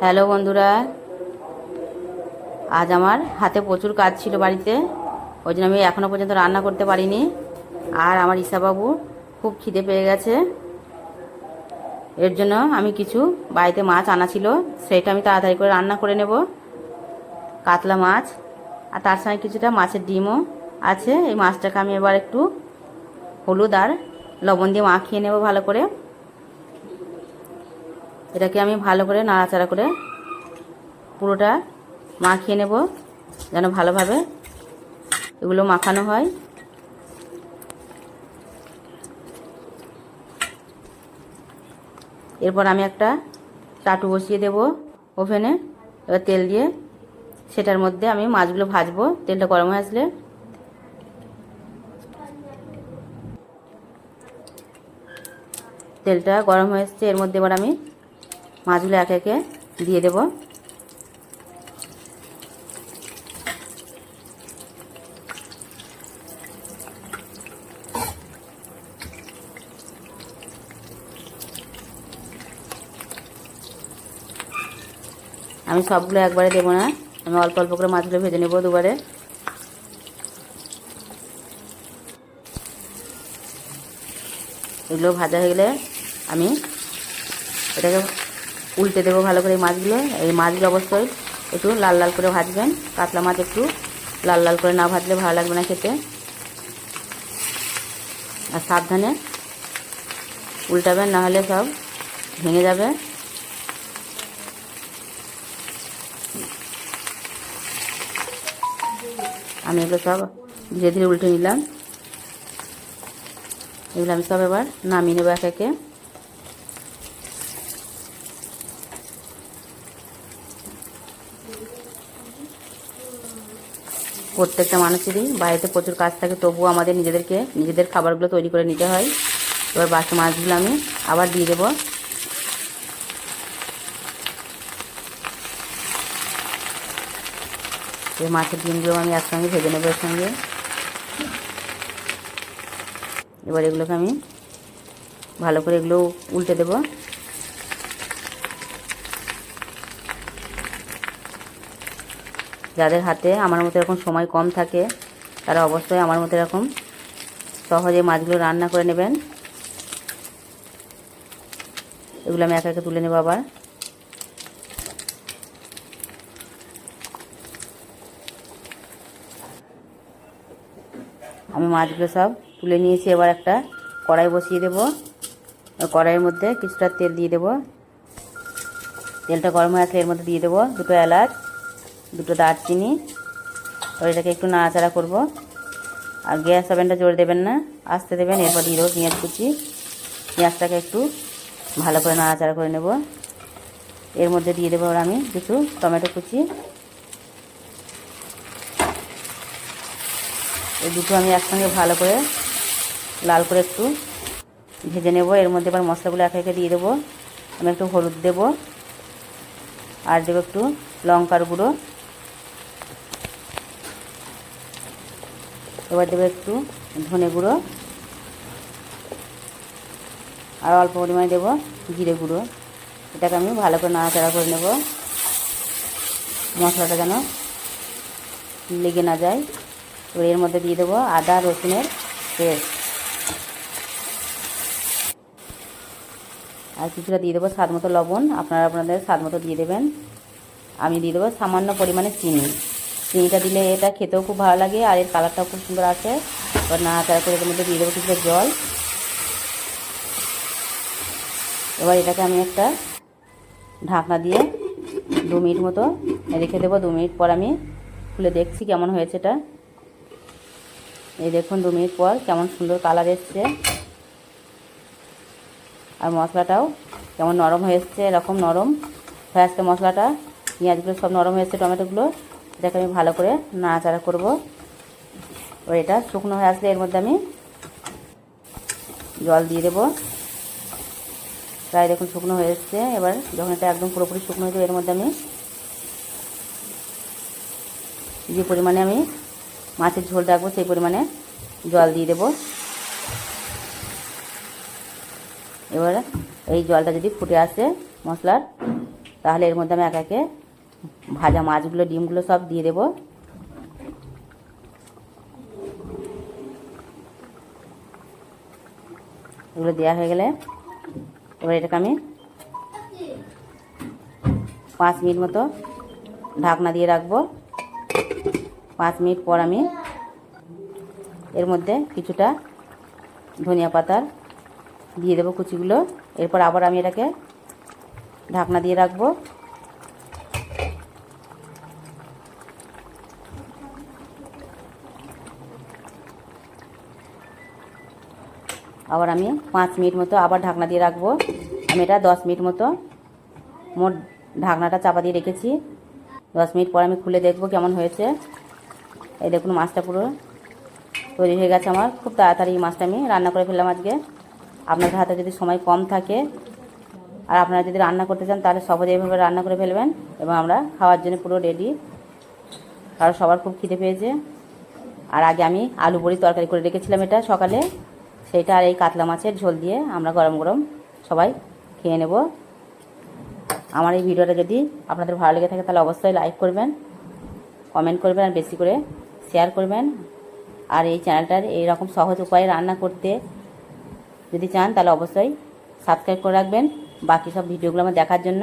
Hello বন্ধুরা, আজ আমার হাতে প্রচুর কাজ ছিল বাড়িতে, ওই জন্য আমি এখনও পর্যন্ত রান্না করতে পারিনি। আর আমার ঈশাবাবু খুব খিদে পেয়ে গেছে। এর জন্য আমি কিছু বাড়িতে মাছ আনা ছিল, সেটা আমি তাড়াতাড়ি করে রান্না করে নেব। কাতলা মাছ, আর তার সঙ্গে কিছুটা মাছের ডিমও আছে। এই মাছটাকে আমি এবার একটু হলুদ আর লবণ দিয়ে মাখিয়ে নেব ভালো করে। এটাকে আমি ভালো করে নাড়াচাড়া করে পুরোটা মাখিয়ে নেব, যেন ভালোভাবে এগুলো মাখানো হয়। এরপর আমি একটা চাটু বসিয়ে দেব ওভেনে। এবার তেল দিয়ে সেটার মধ্যে আমি মাছগুলো ভাজবো, তেলটা গরম হয়ে আসলে। তেলটা গরম হয়ে এসছে, এর মধ্যে এবার আমি মাছগুলো একে একে দিয়ে দেব। আমি সবগুলো একবারে দেবো না, আমি অল্প অল্প করে মাছগুলো ভেজে নেব দুবারে। এগুলো ভাজা হয়ে গেলে আমি এটাকে উল্টে দেবো ভালো করে মাছগুলো। এই মাছগুলো অবশ্যই একটু লাল লাল করে ভাজবেন। কাতলা মাছ একটু লাল লাল করে না ভাজলে ভালো লাগবে না খেতে। আর সাবধানে উল্টাবেন, না হলে সব ভেঙে যাবে। আমি এগুলো সব ধীরে ধীরে উল্টে নিলাম। এগুলো আমি সব এবার নামিয়ে নেব এক একে। প্রত্যেকটা মানুষেরই বাড়িতে প্রচুর কাজ থাকে, তবুও আমাদের নিজেদেরকে, নিজেদের খাবারগুলো তৈরি করে নিতে হয়। এবার বাকি মাছগুলো আমি আবার দিয়ে দেবো। এই মাছের ডিমগুলো আমি একসঙ্গে ভেজে নেব এর সঙ্গে। এবার এগুলোকে আমি ভালো করে এগুলো উল্টে দেব। যাদের হাতে আমার মতো এরকম সময় কম থাকে, তারা অবশ্যই আমার মতো এরকম সহজে মাছগুলো রান্না করে নেবেন। এগুলো আমি একা একে তুলে নেব আবার। আমি মাছগুলো সব তুলে নিয়েছি, এবার একটা কড়াই বসিয়ে দেবো। কড়াইয়ের মধ্যে কিছুটা তেল দিয়ে দেবো। তেলটা গরম হয়ে আসলে এর মধ্যে দিয়ে দেবো দুটো এলাচ। দুটো দারচিনি। এবার এটাকে একটু নাড়াচাড়া করব। আর গ্যাস ওভেনটা জোরে দেবেন না, আস্তে দেবেন, এরপর দিয়ে দেবো পেঁয়াজ কুচি। পেঁয়াজটাকে একটু ভালো করে নাড়াচাড়া করে নেব। এর মধ্যে দিয়ে দেবো আমি কিছু টমেটো কুচি। এই দুটো আমি একসঙ্গে ভালো করে লাল করে একটু ভেজে নেব। এর মধ্যে এবার মশলাগুলো একে একে দিয়ে দেবো। আমি একটু হলুদ দেব। আর দেবো একটু লঙ্কার গুঁড়ো। এবার দেবো একটু ধনে গুঁড়ো। আর অল্প পরিমাণে দেবো জিরে গুঁড়ো। এটাকে আমি ভালো করে নাড়াচাড়া করে নেব। মশলাটা যেন লেগে না যায়। তো এর মধ্যে দিয়ে দেবো আদা রসুনের পেস্ট। আর কিছুটা দিয়ে দেবো স্বাদ মতো লবণ। আপনারা আপনাদের স্বাদ মতো দিয়ে দেবেন। আমি দিয়ে দেবো সামান্য পরিমাণে চিনি। চিনিটা দিলে এটা খেতেও খুব ভালো লাগে আর এর কালারটাও খুব সুন্দর আসে এবার না নাড়াচাড়া করে এর মধ্যে দিয়ে দেবো কিছুটা জল। এবার এটাকে আমি একটা ঢাকনা দিয়ে দু মিনিট মতো রেখে দেবো। দু মিনিট পর আমি খুলে দেখছি কেমন হয়েছে এটা। এই দেখুন, দু মিনিট পর কেমন সুন্দর কালার এসছে। আর মশলাটাও কেমন নরম হয়ে এসছে, এরকম নরম। হয়ে আসছে মশলাটা, পেঁয়াজগুলো সব নরম হয়ে এসছে, টমেটোগুলো। এটাকে আমি ভালো করে নাড়াচাড়া করব। এবার এটা শুকনো হয়ে আসলে এর মধ্যে আমি জল দিয়ে দেবো। প্রায় দেখুন শুকনো হয়ে এসছে। এবার যখন এটা একদম পুরোপুরি শুকনো হয়ে এর মধ্যে আমি যে পরিমাণে আমি মাছের ঝোল রাখব, সেই পরিমাণে জল দিয়ে দেবো। এবার এই জলটা যদি ফুটে আসে মশলার, তাহলে এর মধ্যে আমি একে একে ভাজা মাছগুলো, ডিমগুলো সব দিয়ে দেবো। এগুলো দেওয়া হয়ে গেলে এবার এটাকে আমি পাঁচ মিনিট মতো ঢাকনা দিয়ে রাখব। পাঁচ মিনিট পর আমি এর মধ্যে কিছুটা ধনিয়া পাতার দিয়ে দেবো কুচিগুলো। এরপর আবার আমি এটাকে ঢাকনা দিয়ে রাখব। আবার আমি পাঁচ মিনিট মতো আবার ঢাকনা দিয়ে রাখব। আমি এটা দশ মিনিট মতো মোট ঢাকনাটা চাপা দিয়ে রেখেছি। দশ মিনিট পর আমি খুলে দেখব কেমন হয়েছে। এই দেখুন মাছটা পুরো তৈরি হয়ে গেছে আমার। খুব তাড়াতাড়ি মাছটা আমি রান্না করে ফেললাম আজকে। আপনাদের হাতে যদি সময় কম থাকে আর আপনারা যদি রান্না করতে চান তাহলে সহজে এইভাবে রান্না করে ফেলবেন এবং আমরা খাওয়ার জন্য পুরো রেডি কারণ সবার খুব খিদে পেয়েছে। আর আগে আমি আলু বড়ি তরকারি করে রেখেছিলাম এটা সকালে। সেইটা আর এই কাতলা মাছের ঝোল দিয়ে আমরা গরম গরম সবাই খেয়ে নেব। আমার এই ভিডিওটা যদি আপনাদের ভালো লেগে থাকে তাহলে অবশ্যই লাইক করবেন কমেন্ট করবেন আর বেশি করে শেয়ার করবেন। আর এই চ্যানেলটার এইরকম সহজ উপায়ে রান্না করতে যদি চান তাহলে অবশ্যই সাবস্ক্রাইব করে রাখবেন। বাকি সব ভিডিওগুলো আমার দেখার জন্য।